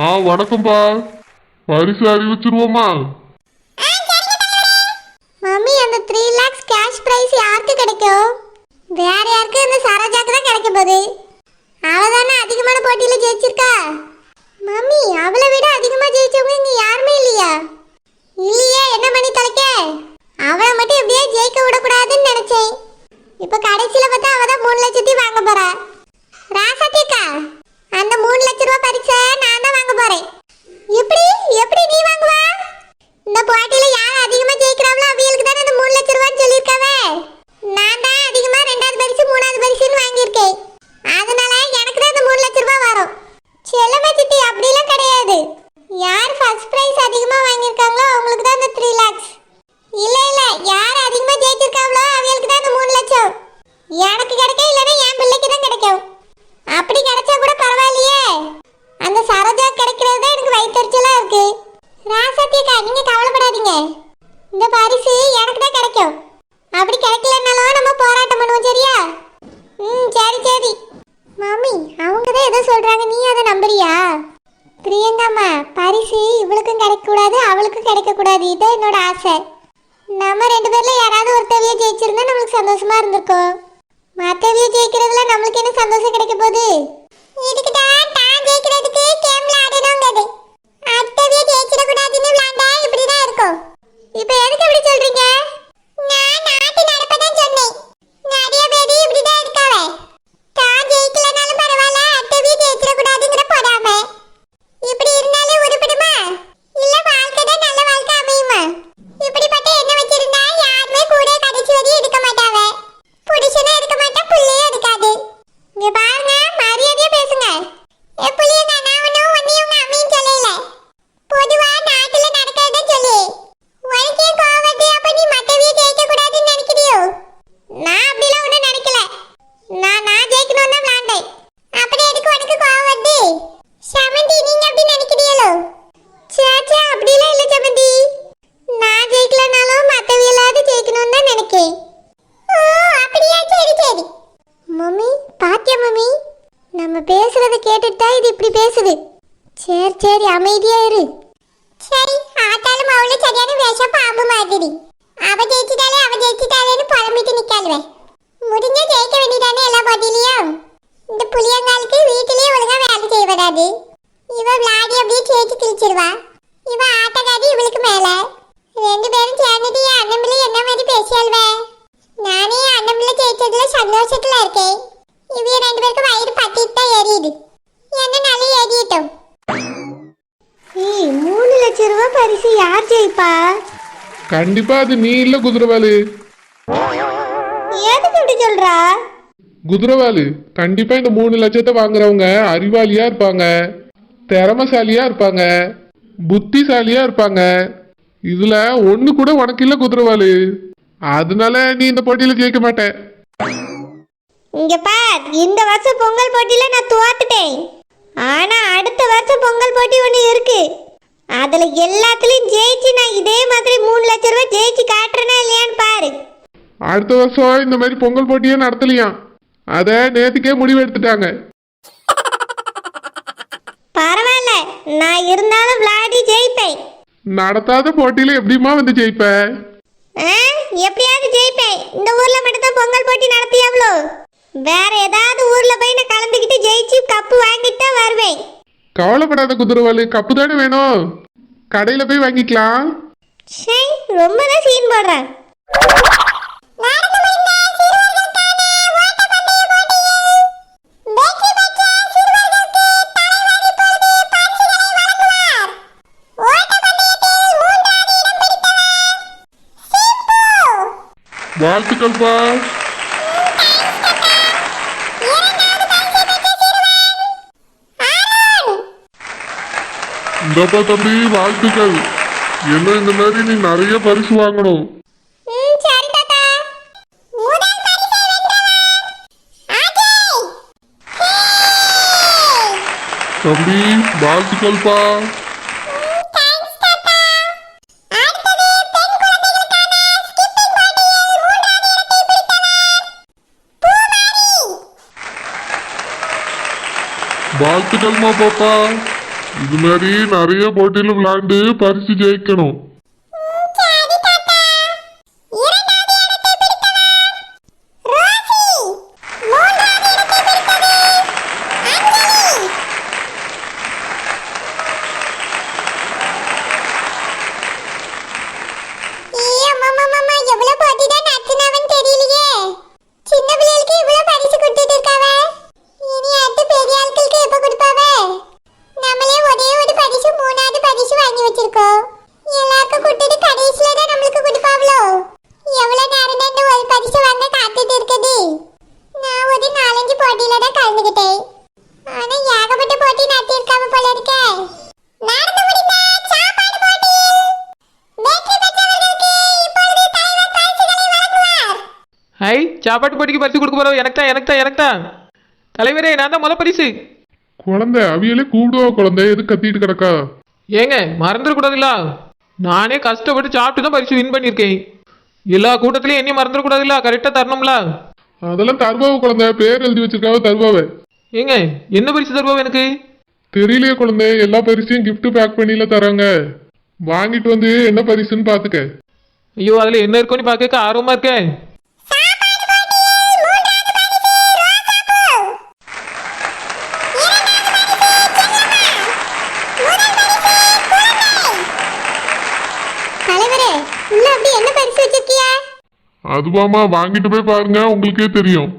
ஆ வணக்கம்ப்பா. பரிசு அறிவிச்சிருவோமா மம்மி அந்த த்ரீ லேக்ஸ் கேஷ் ப்ரைஸ் யாருக்கு கிடைக்கும்? வேற யாருக்கு இந்த சரோஜாக்கு தான் கிடைக்க போகுது? அவ தானே அதிகமான போட்டியில் ஜெயிச்சிருக்கா? மம்மி அவளை விட அதிகமாக ஜெயிச்சவங்க இங்கே யாருமே இல்லையா இல்லையே என்ன பண்ணி தொலைக்க அவளை மட்டும் எப்படியே ஜெயிக்க விடக்கூடாதுன்னு நினைச்சேன் இப்ப கடைசியில பார்த்தா அவ தான் மூணு லட்சத்தையும் வாங்க போறா ராசாத்தியக்கா அந்த மூணு லட்ச ரூபாய் பரிசை நான் தான் வாங்க போறேன் எப்படி எப்படி நீ வாங்குவா இந்த போட்டியில யார் அதிகமா ஜெயிக்கிறாங்களோ அவங்களுக்கு தானே இந்த மூணு லட்ச ரூபான்னு சொல்லியிருக்காவே நான் தான் அதிகமா ரெண்டாவது பரிசு மூணாவது பரிசுன்னு வாங்கியிருக்கேன் அதனால எனக்கு தான் இந்த மூணு லட்ச ரூபாய் வரும் செல்லம்மா சித்தி அப்படிலாம் கிடையாது யார் ஃபர்ஸ்ட் பிரைஸ் அதிகமா வாங்கியிருக்காங்களோ அவங்களுக்கு தான் இந்த த்ரீ லேக்ஸ் இல்ல இல்ல யார் அதிகமா ஜெயிச்சிருக்காங்களோ அவங்களுக்கு தான் இந்த மூணு லட்சம் எனக்கு கிடைக்க இல்லைன்னா என் பிள்ளைக்கு தான் கிடைக்கும் அப்படி கிடைச்சா கூட பரவாயில்லையே அந்த சரோஜா கிடைக்கிறது தான் எனக்கு வயிற்றுச்சலா இருக்கு ராசாத்தியக்கா நீங்க கவலைப்படாதீங்க. இந்த பரிசு எனக்கு தான் கிடைக்கும். அப்படி கிடைக்கலனாலும் நம்ம போராட்டம் பண்ணுவோம் சரியா? ம் சரி சரி. மாமி அவங்க தான் ஏதோ சொல்றாங்க. நீ அதை நம்புறியா? பிரியங்காம்மா பரிசு இவளுக்கும் கிடைக்கக்கூடாது அவளுக்கும் கிடைக்கக்கூடாது. இதான் என்னோட ஆசை. நம்ம ரெண்டு பேர்ல யாராவது ஒருத்தவிய ஜெயிச்சிருந்தா நம்மளுக்கு சந்தோஷமா இருந்திருக்கும். மத்தவிய ஜெயிக்கிறது சரி அமைதியா இரு சரி ஆத்தாலும் அவளு சரியான வேஷம் பாம்பு மாதிரி அவ ஜெயிச்சிட்டாலே அவ ஜெயிச்சிட்டாலேன்னு புலம்பிட்டு நிக்காளுவே முடிஞ்ச ஜெயிக்க வேண்டியதானே எல்லா போட்டியிலையும் இந்த புளியங்காலுக்கு வீட்டிலேயே ஒழுங்கா வேலை செய்ய வராது இவ விளையாடி அப்படியே சேர்த்து கிழிச்சிருவா இவ ஆட்டக்காரி இவளுக்கு மேல ரெண்டு பேரும் சேர்ந்துட்டு என் அண்ணன் பிள்ளை என்ன மாதிரி பேசியாள்வே நானே என் அண்ணன் பிள்ளை ஜெயிச்சதுல சந்தோஷத்துல இருக்கேன் இவ ரெண்டு பேருக்கு வயிறு பத்திட்டு தான் எரியுது யார் ஜெயிப்பா கண்டிப்பா அது நீ இல்ல குதிரவாளு எதுக்கு இப்படி சொல்றா? குதிரவாளு கண்டிப்பா இந்த மூணு லட்சத்தை வாங்குறவங்க அறிவாளியா இருப்பாங்க திறமசாலியா இருப்பாங்க புத்திசாலியா இருப்பாங்க. இதுல ஒண்ணு கூட உனக்கு இல்ல குதிரவாளு அதனால நீ இந்த போட்டியில ஜெயிக்க மாட்ட. இங்க பார் இந்த வருஷம் பொங்கல் போட்டியில நான் தோத்துட்டேன். ஆனா அடுத்த வருஷம் பொங்கல் போட்டி ஒன்று இருக்கு. அதுல எல்லாத்துலயும் ஜெயிச்சு நான் இதே மாதிரி மூணு லட்சம் ரூபாய் ஜெயிச்சு காட்டுறேனா இல்லையான்னு பாரு. அடுத்த வருஷம் இந்த மாதிரி பொங்கல் போட்டியே நடத்தலையாம் அத நேத்துக்கே முடிவு எடுத்துட்டாங்க. பரவாயில்ல நான் இருந்தாலும் விளையாடி ஜெயிப்பேன். நடத்தாத போட்டியில எப்படிம்மா வந்து ஜெயிப்ப? ஆ, எப்படியாவது ஜெயிப்பேன். இந்த ஊர்ல மட்டும் தான் பொங்கல் போட்டி நடத்தியாவளோ வேற ஏதாவது ஊர்ல போய் நான் கலந்துக்கிட்டு ஜெயிச்சு கப்பு வாங்கிட்டு தான் வருவேன். கவலைப்படாத குதிரவாளு கப்பு தானே வேணும்? கடையில போய் வாங்கிக்கலாம். சே ரொம்ப தான் சீன் போடுறேன் வாழ்த்துக்கள்ப்பா. இந்தப்பா தம்பி வாழ்த்துக்கள். என்ன இந்த மாதிரி நீ நிறைய பரிசு வாங்கணும்! தம்பி வாழ்த்துக்கள்ப்பா. வாழ்த்துக்கள்மா பாப்பா. இது மாதிரி நிறைய போட்டியில விளையாண்டு பரிசு ஜெயிக்கணும் சரி தாத்தா இரண்டாவது இடத்தை பிடித்தவர் ரோசி மூன்றாவது இடத்தை பிடித்தது அஞ்சலி ஏய் அம்மா அம்மா அம்மா எவ்வளவு போட்டி தான் நடத்தினவன் தெரியலையே சின்ன பிள்ளைகளுக்கு இவ்வளவு பரிசு கொடுத்துட்டு இருக்காவ இனி அடுத்து பெரிய ஆட்களுக்கு எப்ப கொடுப்பாவ நம்மளே ஒரே ஒரு பரிசு மூணாவது பரிசு வாங்கி வச்சிருக்கோம் எல்லாருக்கும் கொடுத்துட்டு கடைசியில தான் நம்மளுக்கு கொடுப்பாவளோ எவ்வளவு நேரம் தான் இந்த ஒரு பரிசு வாங்க காத்துட்டு இருக்குது நான் ஒரு நாலஞ்சு போட்டியில தான் கலந்துக்கிட்டேன் ஆனா ஏகப்பட்ட போட்டி நடத்தியிருக்காம போல இருக்கே நடந்து முடிந்த சாப்பாடு போட்டியில் வெற்றி பெற்றவர்களுக்கு இப்பொழுது தலைவர் பரிசுகளை வழங்குவார் ஹை சாப்பாட்டு போட்டிக்கு பரிசு கொடுக்க போகிறோம் எனக்கு தான் எனக்கு தான் எனக்கு தான் தலைவரே நான் தான் முத பரிசு. குழந்தை அவியலே கூப்பிடுவா குழந்தை எது கத்திட்டு கிடக்கா? ஏங்க மறந்துடக்கூடாதுல்ல நானே கஷ்டப்பட்டு சாப்பிட்டு தான் பரிசு வின் பண்ணியிருக்கேன். எல்லா கூட்டத்திலையும் என்னையும் மறந்துடக்கூடாதுல்ல கரெக்டாக தரணும்ல? அதெல்லாம் தருவாவ குழந்தை பேர் எழுதி வச்சிருக்காவ தருவாவ. ஏங்க என்ன பரிசு தருவோம் எனக்கு? தெரியலையே குழந்தை எல்லா பரிசையும் gift பேக் பண்ணில தராங்க. வாங்கிட்டு வந்து என்ன பரிசுன்னு பாத்துக்க. ஐயோ அதில் என்ன இருக்குன்னு பார்க்க ஆர்வமாக இருக்கேன் தலைவரே உள்ள அப்படி என்ன பரிசு வச்சிருக்கிய அதுவாமா வாங்கிட்டு போய் பாருங்க உங்களுக்கே தெரியும்.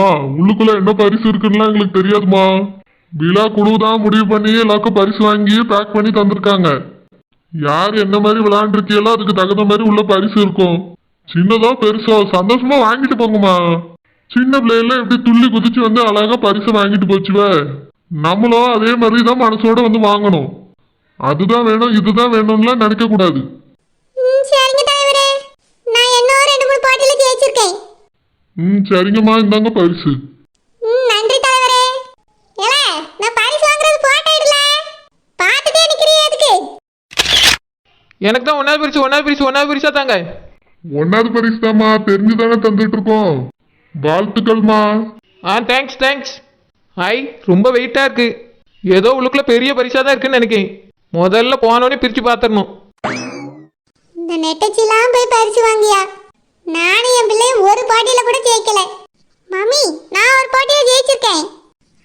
மா உள்ளுக்குள்ள என்ன பரிசு இருக்குன்னா எங்களுக்கு தெரியாதுமா விழா குழு தான் முடிவு பண்ணி எல்லாருக்கும் பரிசு வாங்கி பேக் பண்ணி தந்திருக்காங்க. யார் என்ன மாதிரி விளையாண்டுருக்கீங்களோ அதுக்கு தகுந்த மாதிரி உள்ள பரிசு இருக்கும். சின்னதோ பெருசோ சந்தோஷமா வாங்கிட்டு போங்கம்மா. சின்ன பிள்ளைல எப்படி துள்ளி குதிச்சு வந்து அழகா பரிசு வாங்கிட்டு போச்சுவ. நம்மளும் அதே மாதிரி தான் மனசோட வந்து வாங்கணும். அதுதான் வேணும் இதுதான் வேணும்லாம் நினைக்க கூடாது சரிங்க தலைவரே. நான் என்ன ரெண்டு மூணு போட்டியில ஜெயிச்சிருக்கேன். ம் சரிங்கம்மா இந்தாங்க பரிசு. ம் நன்றி தலைவரே. ஏல நான் பரிசு வாங்குறது போட்டோ இடல பார்த்துட்டே நிக்கிறியே எதுக்கு எனக்கு தான் ஒன்றாவது பரிசு ஒன்றாவது பரிசு ஒன்றாவது பரிசா தாங்க. ஒன்னாவது பரிசு தாம்மா தெரிஞ்சு தானே தந்துட்டு இருக்கோம் வாழ்த்துக்கள்மா. ஆ தேங்க்ஸ் தேங்க்ஸ் ஐ ரொம்ப வெயிட்டாக இருக்கு. ஏதோ உள்ளுக்குள்ள பெரிய பரிசாக தான் இருக்குன்னு நினைக்கிறேன் முதல்ல போனோடனே பிரித்து பார்த்துடணும். இந்த நெட்டச்சிலாம் போய் பரிசு வாங்கியா? நானும் என் பிள்ளை ஒரு பாட்டியில் கூட ஜெயிக்கல. மம்மி நான் ஒரு போட்டியில ஜெயிச்சிருக்கேன்.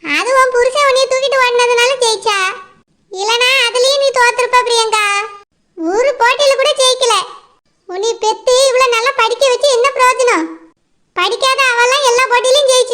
அதுவும் உன் புருஷன் உன்னைய தூக்கிட்டு ஓடினதுனால ஜெயிச்சா? இல்லனா அதுலேயும் நீ தோத்துருப்ப பிரியங்கா. ஒரு போட்டியில கூட ஜெயிக்கல. உன்னை பெத்து இவ்வளோ நல்லா படிக்க வச்சு என்ன பிரயோஜனம்? படிக்காத அவெல்லாம் எல்லா போட்டியிலும் ஜெயிச்சு